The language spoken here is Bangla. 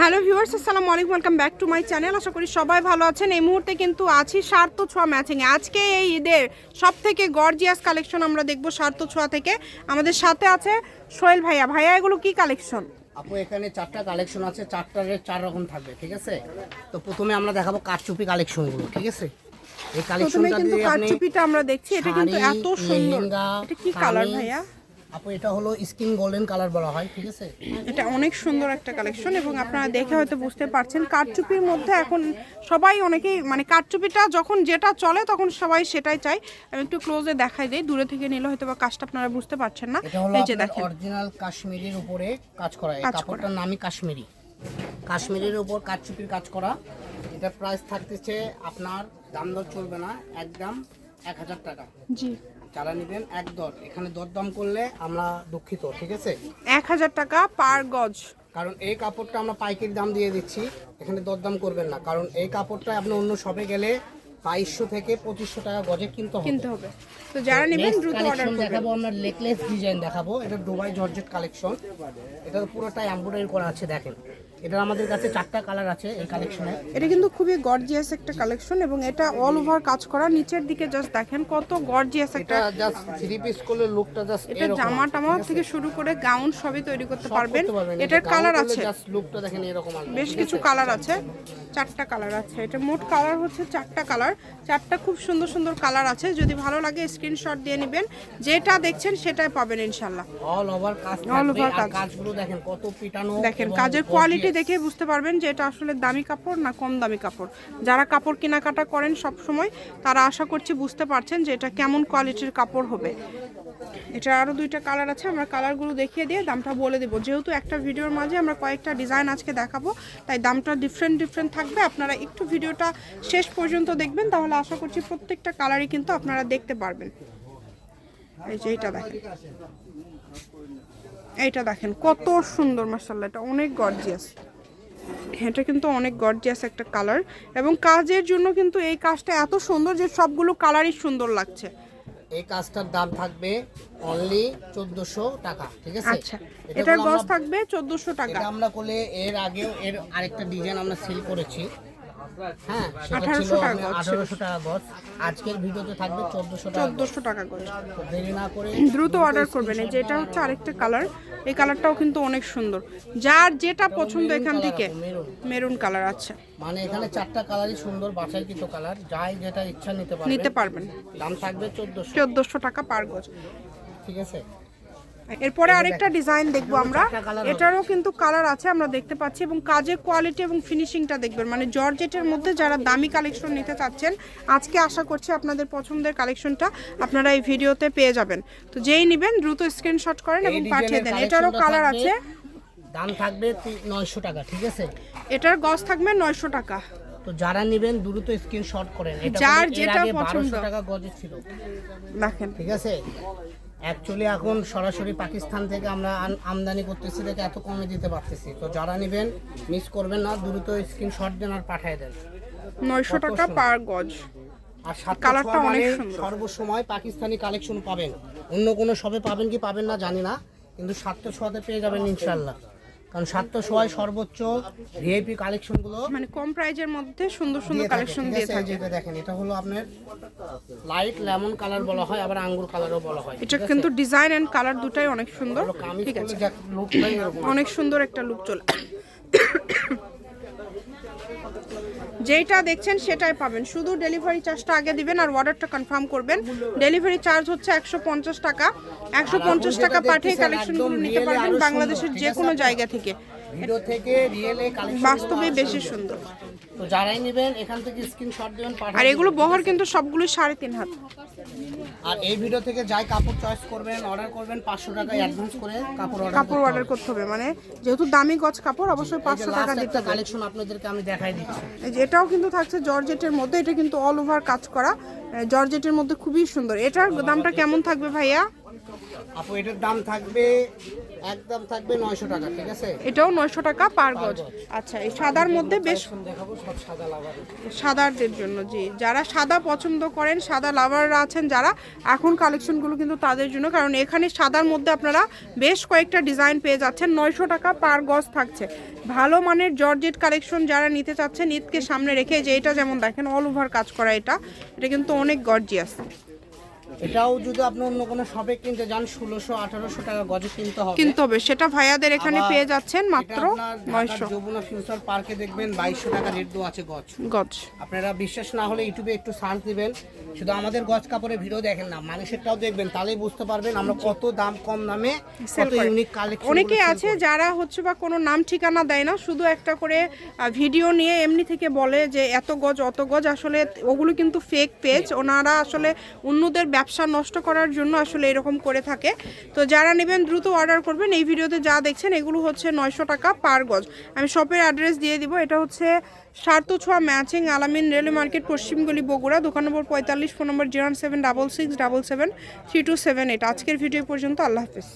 হ্যালো ভিউয়ার্স আসসালামু আলাইকুম welcome back to my channel. আশা করি সবাই ভালো আছেন। এই মুহূর্তে কিন্তু আছি সার্থ ছোঁয়া ম্যাচিং আজকে এই ঈদের সব থেকে গর্জিয়াস কালেকশন আমরা দেখব সার্থ ছোঁয়া থেকে। আমাদের সাথে আছে সোহেল ভাইয়া। ভাইয়া এগুলো কি কালেকশন আপু এখানে চারটা কালেকশন আছে। চারটা রেট চার রকম থাকবে ঠিক আছে? তো প্রথমে আমরা দেখাবো কারচুপি কালেকশনগুলো ঠিক আছে? এই কালেকশনটা দিয়ে আপনি কারচুপিটা আমরা দেখছি। এটা কিন্তু এত সুন্দর। এটা কি কালার ভাইয়া? আপু এটা হলো স্কিন গোল্ডেন কালার বলা হয় ঠিক আছে? এটা অনেক সুন্দর একটা কালেকশন এবং আপনারা দেখে হয়তো বুঝতে পারছেন কারচুপির মধ্যে এখন সবাই অনেকেই মানে কারচুপিটা যখন যেটা চলে তখন সবাই সেটাই চাই আমি একটু ক্লোজে দেখাই দিই দূরে থেকে নিলে হয়তো বা কাজটা আপনারা বুঝতে পারছেন না। এই যে দেখেন। অরিজিনাল কাশ্মীরির উপরে কাজ করা এই কাপড়টার নামই কাশ্মীরি। কাশ্মীরির উপর কারচুপির কাজ করা এটা প্রাইস থাকতেছে আপনার দাম দর চলবে না একদম এক হাজার টাকা। জি। যারা নেবেন এক দর। এখানে দরদাম করলে আমরা দুঃখিত ঠিক আছে? এক হাজার টাকা পার গজ। কারণ এই কাপড়টা আমরা পাইকারি দাম দিয়ে দিচ্ছি এখানে দরদাম করবেন না। কারণ এই কাপড়টা আপনি অন্য শপে গেলে বাইশশো থেকে পঁচিশশো টাকা গজে কিনতে হবে। কিনতে হবে। তো যারা নেবেন দ্রুত অর্ডার করবেন। দেখাবো আমরা লেকলেস ডিজাইন দেখাবো। এটা দুবাই জর্জেট কালেকশন এটা পুরোটাই এমব্রয়ডারি করা আছে দেখেন। এটা আমাদের কাছে চারটা কালার আছে এই কালেকশনে এটা কিন্তু খুবই গর্জিয়াস একটা কালেকশন এবং এটা অল ওভার কাজ করা। নিচের দিকে জাস্ট দেখেন কত গর্জিয়াস একটা জাস্ট থ্রি পিস করলে লুকটা জাস্ট এটা জামা টামা থেকে শুরু করে গাউন সবই তৈরি করতে পারবেন। এটার কালার আছে। জাস্ট লুকটা দেখেন এরকম আসবে বেশ কিছু কালার আছে। চারটা কালার আছে। এটা মোট কালার হচ্ছে চারটা কালার চারটা খুব সুন্দর সুন্দর কালার আছে। যদি ভালো লাগে স্ক্রিনশট দিয়ে নেবেন। যেটা দেখছেন সেটাই পাবেন ইনশাল্লাহ অল ওভার কাজ আর কাজ। কাজগুলো দেখেন কত পিটানো দেখেন কাজের gorgeous। দেখে বুঝতে পারবেন যে এটা আসলে দামি কাপড় না কম দামি কাপড়। যারা কাপড় কেনাকাটা করেন সব সময় তারা আশা করছি বুঝতে পারছেন যে এটা কেমন কোয়ালিটির কাপড় হবে। এটা আরও দুইটা কালার আছে, আমরা কালারগুলো দেখিয়ে দিয়ে দামটা বলে দেবো। যেহেতু একটা ভিডিওর মাঝে আমরা কয়েকটা ডিজাইন আজকে দেখাবো, তাই দামটা ডিফারেন্ট ডিফারেন্ট থাকবে। আপনারা একটু ভিডিওটা শেষ পর্যন্ত দেখবেন, তাহলে আশা করছি প্রত্যেকটা কালারই কিন্তু আপনারা দেখতে পারবেন। এই যে এইটা দেখেন। এইটা দেখেন কত সুন্দর মাসাল্লাহ এটা অনেক গর্জিয়াস এটা কিন্তু অনেক গর্জিয়াস একটা কালার এবং কাজের জন্য কিন্তু এই কাজটা এত সুন্দর যে সবগুলো কালারই সুন্দর লাগছে। এই কাজটার দাম থাকবে অনলি চোদ্দশো টাকা ঠিক আছে? আচ্ছা এটার গজ থাকবে চোদ্দশো টাকা। এটা আমরা করলে এর আগেও এর আরেকটা ডিজাইন আমরা সেল করেছি। হ্যাঁ 1800 টাকা আঠারোশো টাকা গজ আজকের ভিডিওতে থাকবে চোদ্দশো। চোদ্দশো টাকা গজ। দেরি না করে দ্রুত অর্ডার করবেন। এই যে এটা হচ্ছে আরেকটা কালার এই কালারটাও কিন্তু অনেক সুন্দর। যার যেটা পছন্দ এখান থেকে। মেরুন কালার আছে মানে এখানে চারটা কালারই সুন্দর বাছাইকৃত কালার যাই যেটা ইচ্ছা নিতে পারবে নিতে পারবেন। দাম থাকবে চোদ্দশো। চোদ্দশো টাকা পার গজ। ঠিক আছে? এরপরে আরেকটা ডিজাইন দেখব আমরা। এটারও কিন্তু কালার আছে আমরা দেখতে পাচ্ছি এবং কাজের কোয়ালিটি এবং ফিনিশিংটা দেখবেন। মানে জর্জেটের মধ্যে যারা দামি কালেকশন নিতে চাচ্ছেন আজকে আশা করছি আপনাদের পছন্দের কালেকশনটা আপনারা এই ভিডিওতে পেয়ে যাবেন। তো যেই নেবেন দ্রুত স্ক্রিনশট করেন এবং পাঠিয়ে দেন। এটারও কালার আছে। দাম থাকবে নয়শো টাকা ঠিক আছে? এটার গজ থাকবে নয়শো টাকা। তো যারা নেবেন দ্রুত স্ক্রিনশট করেন। এটা যার যেটা পছন্দ। 1200 টাকা গজে ছিল। দেখেন। ঠিক আছে? অ্যাকচুয়ালি এখন সরাসরি পাকিস্তান থেকে আমরা আমদানি করতেছি দেখে এত কমে দিতে পারতেছি। তো যারা নেবেন মিস করবেন না দ্রুত স্ক্রিন শট দেন আর পাঠিয়ে দেন। নয়শো টাকা পার গজ। আর সাত কালারটা অনেক মানে সুন্দর। সর্বসময় পাকিস্তানি কালেকশন পাবেন। অন্য কোনো সবে পাবেন কি পাবেন না জানি না কিন্তু সাতটা ছোঁয়াতে পেয়ে যাবেন ইনশাল্লাহ কারণ সাতটা সবাই সর্বোচ্চ ভিআইপি কালেকশনগুলো মানে কম প্রাইজের মধ্যে সুন্দর সুন্দর কালেকশন দিয়ে? থাকে। যেটা দেখেন এটা হলো আপনার লাইট লেমন কালার বলা হয় আবার আঙ্গুর কালারও বলা হয়। এটা কিন্তু ডিজাইন এন্ড কালার দুটাই অনেক সুন্দর। ঠিক আছে। অনেক সুন্দর একটা লুক চলে। যেইটা দেখছেন সেটাই পাবেন। শুধু ডেলিভারি চার্জটা আগে দিবেন আর অর্ডারটা কনফার্ম করবেন। ডেলিভারি চার্জ হচ্ছে একশো পঞ্চাশ টাকা। একশো পঞ্চাশ টাকা পাঠিয়ে কালেকশনগুলো নিতে পারবেন বাংলাদেশের যে কোনো জায়গা থেকে। ভিডিও থেকে রিয়েলে কালেকশন বাস্তবে বেশি সুন্দর। তো যারাই নেবেন এখান থেকে স্ক্রিনশট দিবেন আর এগুলো। বহর কিন্তু সবগুলো সাড়ে তিন হাত। আর এই ভিডিও থেকে যাই কাপড় চয়েস করবেন অর্ডার করবেন পাঁচশো টাকা অ্যাডভান্স করে কাপড় অর্ডার কাপড় অর্ডার করতে হবে মানে যেহেতু দামি গজ কাপড় অবশ্যই পাঁচশো টাকা দিতে হবে। কালেকশন আপনাদেরকে আমি দেখাই দিচ্ছি। এটাও কিন্তু থাকছে জর্জেটের মধ্যে এটা কিন্তু অল ওভার কাজ করা। জর্জেটের মধ্যে খুবই সুন্দর। এটার দামটা কেমন থাকবে ভাইয়া? আপু এটার দাম থাকবে একদম থাকবে নয়শো টাকা ঠিক আছে? এটাও নয়শো টাকা পার গজ। আচ্ছা এই সাদার মধ্যে বেশ দেখাবো সব সাদা লাভার সাদারদের জন্য জি। যারা সাদা পছন্দ করেন সাদা লাভাররা আছেন যারা এখন কালেকশনগুলো কিন্তু তাদের জন্য কারণ এখানে সাদার মধ্যে আপনারা বেশ কয়েকটা ডিজাইন পেয়ে যাচ্ছেন নয়শো টাকা পার গজ থাকছে। ভালো মানের জর্জেট কালেকশন যারা নিতে চাচ্ছেন ঈদকে সামনে রেখে যে এটা যেমন দেখেন অল ওভার কাজ করা এটা এটা কিন্তু অনেক গর্জিয়াস এটাও যদি আপনি অন্য কোনো শপে কিনতে যান ষোলোশো আঠারোশো টাকা গজে কিনতে হবে। কিনতে হবে। সেটা ভাইয়াদের এখানে পেয়ে যাচ্ছেন মাত্র নয়শো। যমুনা ফিউচার পার্কে দেখবেন বাইশশো টাকা রেট দেওয়া আছে গজ। গজ। আপনারা বিশ্বাস না হলে ইউটিউবে একটু সার্চ দিবেন। শুধু আমাদের গজ কাপড়ের ভিডিও দেখেন না মানুষেরটাও দেখবেন তাহলেই বুঝতে পারবেন আমরা কত দাম কম দামে কত। ইউনিক কালেকশন অনেকে আছে যারা হচ্ছে বা কোনো নাম ঠিকানা দেয় না শুধু একটা করে ভিডিও নিয়ে এমনি থেকে বলে যে এত গজ অত গজ আসলে ওগুলো কিন্তু ফেক পেজ ওনারা আসলে অন্যদের ব্যবসা নষ্ট করার জন্য আসলে এরকম করে থাকে। তো যারা নেবেন দ্রুত অর্ডার করবেন। এই ভিডিওতে যা দেখছেন এগুলো হচ্ছে নয়শো টাকা পার গজ। আমি শপের অ্যাড্রেস দিয়ে দিব। এটা হচ্ছে সার্থ ছোঁয়া matching Alamin railway market পশ্চিমগলি Bogura. দোকান নম্বর পঁয়তাল্লিশ, phone number zero seven double six double seven three two seven eight. আজকের ভিডিও পর্যন্ত আল্লাহ হাফিজ।